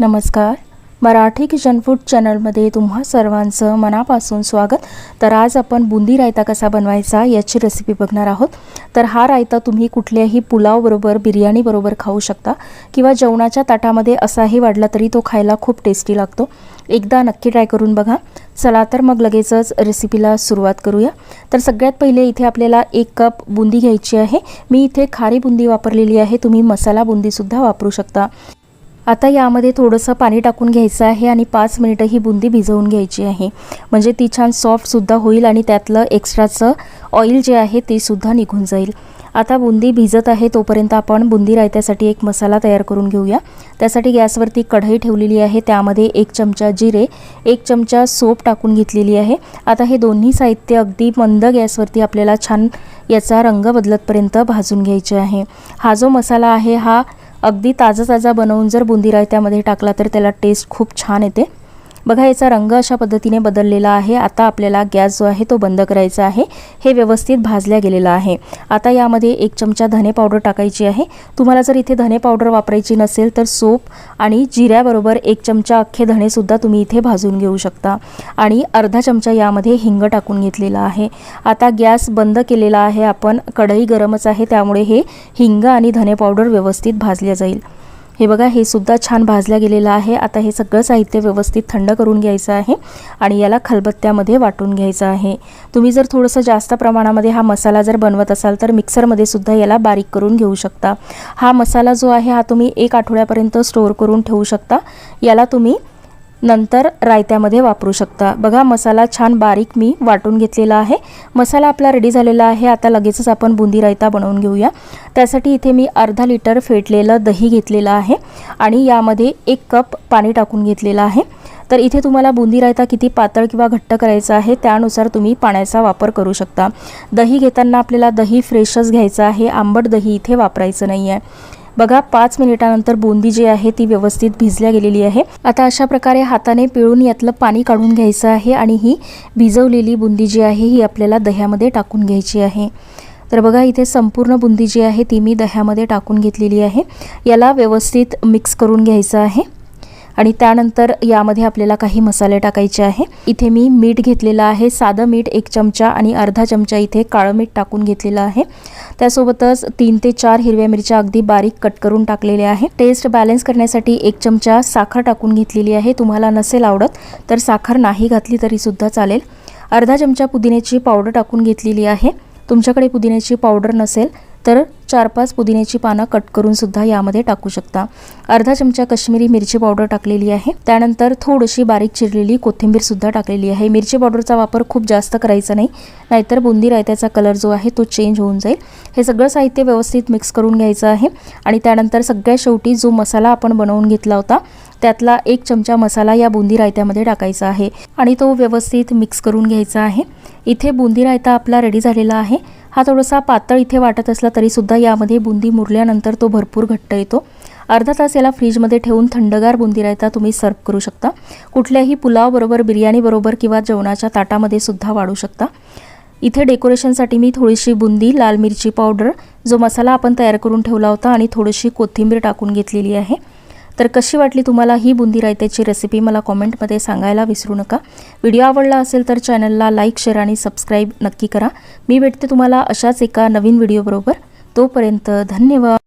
नमस्कार. Marathi kitchen food चॅनलमध्ये तुम्हा सर्वांचं मनापासून स्वागत. तर आज आपण बुंदी रायता कसा बनवायचा याची रेसिपी बघणार आहोत. तर हा रायता तुम्ही कुठल्याही पुलावबरोबर बिर्याणीबरोबर खाऊ शकता किंवा जेवणाच्या ताटामध्ये असाही वाढला तरी तो खायला खूप टेस्टी लागतो. एकदा नक्की ट्राय करून बघा. चला तर मग लगेचच रेसिपीला सुरुवात करूया. तर सगळ्यात पहिले इथे आपल्याला एक कप बुंदी घ्यायची आहे. मी इथे खारी बुंदी वापरलेली आहे. तुम्ही मसाला बुंदीसुद्धा वापरू शकता. आता यामध्ये थोडंसं पाणी टाकून घ्यायचं आहे आणि पाच मिनिटं ही बुंदी भिजवून घ्यायची आहे. म्हणजे ती छान सॉफ्टसुद्धा होईल आणि त्यातलं एक्स्ट्राचं ऑइल जे आहे ते सुद्धा निघून जाईल. आता बुंदी भिजत आहे तोपर्यंत आपण बुंदी रायत्यासाठी एक मसाला तयार करून घेऊया. त्यासाठी गॅसवरती कढई ठेवलेली आहे. त्यामध्ये एक चमचा जिरे एक चमचा सोप टाकून घेतलेली आहे. आता हे दोन्ही साहित्य अगदी मंद गॅसवरती आपल्याला छान याचा रंग बदलतपर्यंत भाजून घ्यायचे आहे. हा जो मसाला आहे हा अगदी ताजा ताजा बनवून जर बुंदी रायत्यामध्ये टाकला तर त्याला टेस्ट खूप छान येते. बघा याचा रंग अशा पद्धतीने बदललेला आहे. आता आपल्याला गॅस जो आहे तो बंद करायचा आहे. हे व्यवस्थित भाजल्या गेलेलं आहे. आता यामध्ये एक चमचा धने पावडर टाकायची आहे. तुम्हाला जर इथे धने पावडर वापरायची नसेल तर सोप आणि जिऱ्याबरोबर एक चमचा अख्खे धणेसुद्धा तुम्ही इथे भाजून घेऊ शकता. आणि अर्धा चमचा यामध्ये हिंग टाकून घेतलेला आहे. आता गॅस बंद केलेला आहे. आपण कढई गरमच आहे. त्यामुळे हे हिंग आणि धने पावडर व्यवस्थित भाजल्या जाईल. हे बघा हे सुद्धा छान भाजल्या गेलेलं आहे. आता हे सगळं साहित्य व्यवस्थित थंड करून घ्यायचं आहे आणि याला खलबत्त्यामध्ये वाटून घ्यायचं आहे. तुम्ही जर थोडंसं जास्त प्रमाणामध्ये हा मसाला जर बनवत असाल तर मिक्सरमध्ये सुद्धा याला बारीक करून घेऊ शकता. हा मसाला जो आहे हा तुम्ही एक आठवड्यापर्यंत स्टोअर करून ठेवू शकता. याला तुम्ही नंतर रायत्यामध्ये वापरू शकता. बघा मसाला छान बारीक मी वाटून घेतलेला आहे. मसाला आपला रेडी झालेला आहे. आता लगेचच आपण बुंदी रायता बनवून घेऊया. त्यासाठी इथे मी अर्धा लिटर फेटलेलं दही घेतलेलं आहे आणि यामध्ये एक कप पाणी टाकून घेतलेलं आहे. तर इथे तुम्हाला बुंदी रायता किती पातळ किंवा घट्ट करायचा आहे त्यानुसार तुम्ही पाण्याचा वापर करू शकता. दही घेताना आपल्याला दही फ्रेशच घ्यायचं आहे. आंबट दही इथे वापरायचं नाही आहे बघा पाच मिनिटानंतर बुंदी जी आहे ती व्यवस्थित भिजल्या गेलेली आहे. आता अशा प्रकारे हाताने पिळून यातलं पाणी काढून घ्यायचं आहे आणि ही भिजवलेली बुंदी जी आहे ही आपल्याला दह्यामध्ये टाकून घ्यायची आहे. तर बघा इथे संपूर्ण बुंदी जी आहे ती मी दह्यामध्ये टाकून घेतलेली आहे. याला व्यवस्थित मिक्स करून घ्यायचं आहे. आणि त्यानंतर यामध्ये आपल्याला काही मसाले टाकायचे आहे. इथे मी मीठ घेतलेलं आहे. साधं मीठ एक चमचा आणि अर्धा चमचा इथे काळं मीठ टाकून घेतलेलं आहे. त्यासोबतच तीन ते चार हिरव्या मिरच्या अगदी बारीक कट करून टाकलेल्या आहे. टेस्ट बॅलन्स करण्यासाठी एक चमचा साखर टाकून घेतलेली आहे. तुम्हाला नसेल आवडत तर साखर नाही घातली तरी सुद्धा चालेल. अर्धा चमचा पुदिन्याची पावडर टाकून घेतलेली आहे. तुमच्याकडे पुदिन्याची पावडर नसेल तर चार पाच पुदिन्याची पानं कट करून सुद्धा यामध्ये टाकू शकता. अर्धा चमचा कश्मीरी मिरची पावडर टाकलेली आहे. त्यानंतर थोडीशी बारीक चिरलेली कोथिंबीर सुद्धा टाकलेली आहे. मिरची पावडरचा वापर खूप जास्त करायचा नाही नाहीतर बुंदी रायत्याचा कलर जो आहे तो चेंज होऊन जाईल. हे सगळं साहित्य व्यवस्थित मिक्स करून घ्यायचं आहे आणि त्यानंतर सगळ्या शेवटी जो मसाला आपण बनवून घेतला होता त्यातला एक चमचा मसाला या बुंदी रायत्यामध्ये टाकायचा आहे आणि तो व्यवस्थित मिक्स करून घ्यायचा आहे. इथे बुंदी रायता आपला रेडी झालेला आहे. हा थोडासा पातळ इथे वाटत असला तरीसुद्धा यामध्ये बुंदी मुरल्यानंतर तो भरपूर घट्ट येतो. अर्धा तास याला फ्रीजमध्ये ठेवून थंडगार बुंदी रायता तुम्ही सर्व करू शकता. कुठल्याही पुलावबरोबर बिर्याणीबरोबर किंवा जेवणाच्या ताटामध्ये सुद्धा वाढू शकता. इथे डेकोरेशनसाठी मी थोडीशी बुंदी लाल मिरची पावडर जो मसाला आपण तयार करून ठेवला होता आणि थोडीशी कोथिंबीर टाकून घेतलेली आहे. तर कशी वाटली तुम्हाला ही बुंदी रायत्याची रेसिपी मला कॉमेंटमध्ये सांगायला विसरू नका. व्हिडिओ आवडला असेल तर चॅनलला लाईक शेअर आणि सबस्क्राईब नक्की करा. मी भेटते तुम्हाला अशाच एका नवीन व्हिडिओबरोबर तोपर्यंत धन्यवाद.